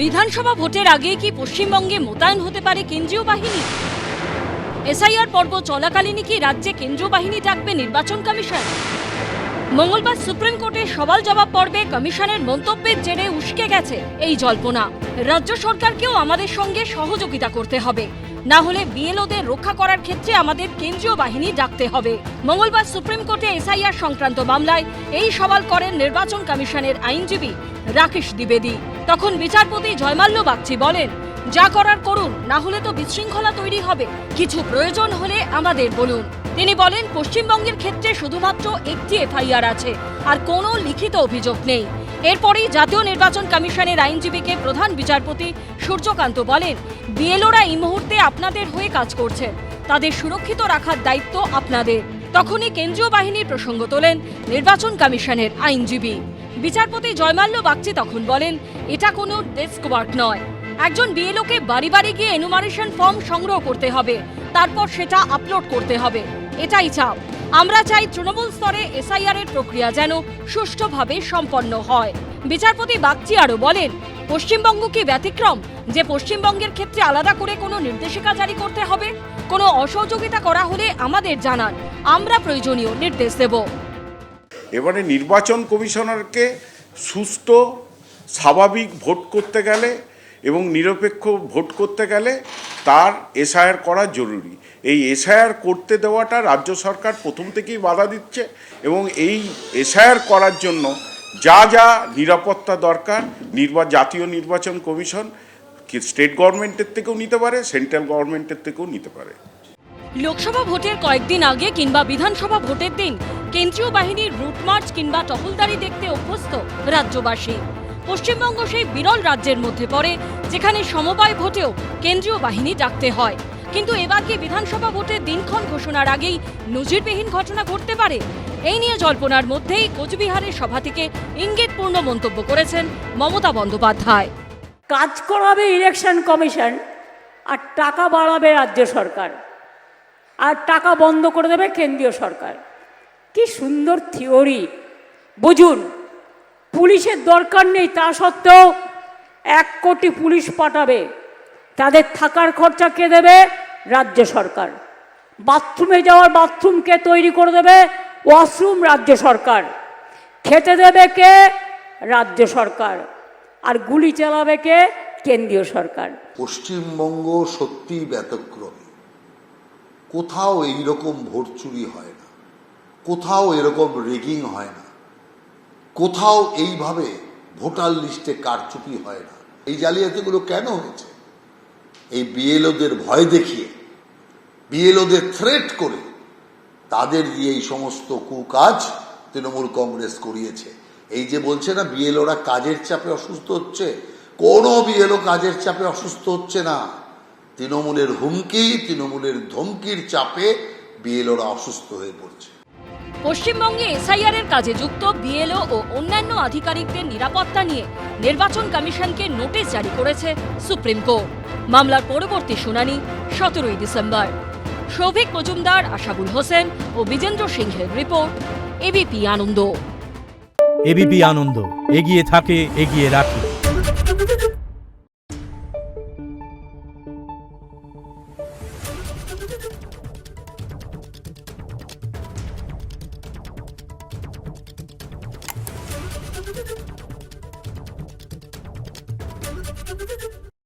বিধানসভা ভোটের আগে কি পশ্চিমবঙ্গে মোতায়েন হতে পারে কেন্দ্রীয় বাহিনী? এসআইআর পর্ব চলাকালীনই কি রাজ্যে কেন্দ্রীয় বাহিনী ডাকবে নির্বাচন কমিশন? মঙ্গলবার সুপ্রিম কোর্টে সওয়াল জবাব পর্বে কমিশনের মন্তব্যের জেরে উস্কে গেছে এই জল্পনা। রাজ্য সরকারকেও আমাদের সঙ্গে সহযোগিতা করতে হবে। না হলে বিএলওদের রক্ষা করার ক্ষেত্রে আমাদের কেন্দ্রীয় বাহিনী ডাকতে হবে। মঙ্গলবার সুপ্রিম কোর্টে এসআইআর সংক্রান্ত মামলায় এই সওয়াল করেন নির্বাচন কমিশনের আইনজীবী রাকেশ দ্বিবেদী। তখন বিচারপতি জয়মাল্য বাগচি বলেন, যা করার করুন, না হলে তো বিশৃঙ্খলা তৈরি হবে। কিছু প্রয়োজন হলে আমাদের বলুন। তিনি বলেন, পশ্চিমবঙ্গের ক্ষেত্রে শুধুমাত্র একটি এফআইআর আছে, আর কোনো লিখিত অভিযোগ নেই। এরপরেই জাতীয় নির্বাচন কমিশনের আইনজীবীকে প্রধান বিচারপতি সূর্যকান্ত বলেন, বিএলওরা এই মুহূর্তে আপনাদের হয়ে কাজ করছেন তাদের সুরক্ষিত রাখার দায়িত্ব আপনাদের। তখনই কেন্দ্রীয় বাহিনীর প্রসঙ্গ তোলেন নির্বাচন কমিশনের আইনজীবী। বিচারপতি জয়মাল্য বাগচি তখন বলেন, এটা কোনো ডেস্ক ওয়ার্ক নয়। একজন বিএলওকে বাড়ি বাড়ি গিয়ে এনুমারেশন ফর্ম সংগ্রহ করতে হবে। তারপর সেটা আপলোড করতে হবে। এটাই চাপ। আমরা চাই তৃণমূল স্তরে এসআইআর এর প্রক্রিয়া যেন সুষ্ঠুভাবে সম্পন্ন হয়। বিচারপতি বাগচি আরও বলেন, পশ্চিমবঙ্গ কি ব্যতিক্রম যে পশ্চিমবঙ্গের ক্ষেত্রে আলাদা করে কোনো নির্দেশিকা জারি করতে হবে? কোনো অসহযোগিতা করা হলে আমাদের জানান, আমরা প্রয়োজনীয় নির্দেশ দেব। এবারে নির্বাচন কমিশনারকে সুস্থ স্বাভাবিক ভোট করতে গেলে এবং নিরপেক্ষ ভোট করতে গেলে তার এসআইআর করা জরুরি। এই এসআইআর করতে দেওয়াটা রাজ্য সরকার প্রথম থেকেই বাধা দিচ্ছে এবং এই এসআইআর করার জন্য যা যা নিরাপত্তা দরকার, নির্বা, জাতীয় নির্বাচন কমিশন স্টেট গভর্নমেন্টের থেকেও নিতে পারে, সেন্ট্রাল গভর্নমেন্টের থেকেও নিতে পারে। লোকসভা ভোটের কয়েকদিন আগে কিংবা বিধানসভা ভোটের দিন কেন্দ্রীয় বাহিনীর রুট মার্চ কিংবা টহলদারি দেখতে অভ্যস্ত রাজ্যবাসী। পশ্চিমবঙ্গ সেই বিরল রাজ্যের মধ্যে পড়ে, যেখানে সমবায় ভোটেও কেন্দ্রীয় বাহিনী ডাকতে হয়। কিন্তু এবার কি বিধানসভা ভোটের দিনক্ষণ ঘোষণার আগেই নজিরবিহীন ঘটনা ঘটতে পারে? এই নিয়ে জল্পনার মধ্যেই কোচবিহারের সভা থেকে ইঙ্গিতপূর্ণ মন্তব্য করেছেন মমতা বন্দ্যোপাধ্যায়। কাজ করাবে ইলেকশন কমিশন, আর টাকা বাড়াবে রাজ্য সরকার, আর টাকা বন্ধ করে দেবে কেন্দ্রীয় সরকার। কি সুন্দর থিওরি। বুঝুন পুলিশের দরকার নেই, তা সত্ত্বেও এক কোটি পুলিশ পাঠাবে। তাদের থাকার খরচা কে দেবে? রাজ্য সরকার। বাথরুমে যাওয়ার বাথরুম কে তৈরি করে দেবে? ওয়াশরুম, রাজ্য সরকার। খেতে দেবে কে? রাজ্য সরকার। আর গুলি চালাবে কে? কেন্দ্রীয় সরকার। পশ্চিমবঙ্গ সত্যি ব্যতক্রমী। কোথাও এইরকম ভোট চুরি হয় না। কোথাও এরকম রেগিং হয় না। কোথাও এইভাবে ভোটার লিস্টে কারচুপি হয় না। এই জালিয়াতিগুলো কেন হয়েছে? এই বিএলওদের ভয় দেখিয়ে, বিএলওদের থ্রেট করে তাদের দিয়ে এই সমস্ত কুকাজ তৃণমূল কংগ্রেস করিয়েছে। এই যে বলছে না, বিএলওরা কাজের চাপে অসুস্থ হচ্ছে? কোনো বিএলও কাজের চাপে অসুস্থ হচ্ছে না। তৃণমূলের হুমকি, তৃণমূলের ধমকির চাপে বিএলওরা অসুস্থ হয়ে পড়ছে। পশ্চিমবঙ্গে এসআইআর এর কাজে যুক্ত বিএলও ও অন্যান্য আধিকারিকদের নিরাপত্তা নিয়ে নির্বাচন কমিশনকে নোটিশ জারি করেছে সুপ্রিম কোর্ট। মামলার পরবর্তী শুনানি সতেরোই ডিসেম্বর। সৌভিক মজুমদার, আশাবুল হোসেন ও বিজেন্দ্র সিংহের report, ABP Ananda. ABP Ananda, এগিয়ে থাকে, এগিয়ে রাখে।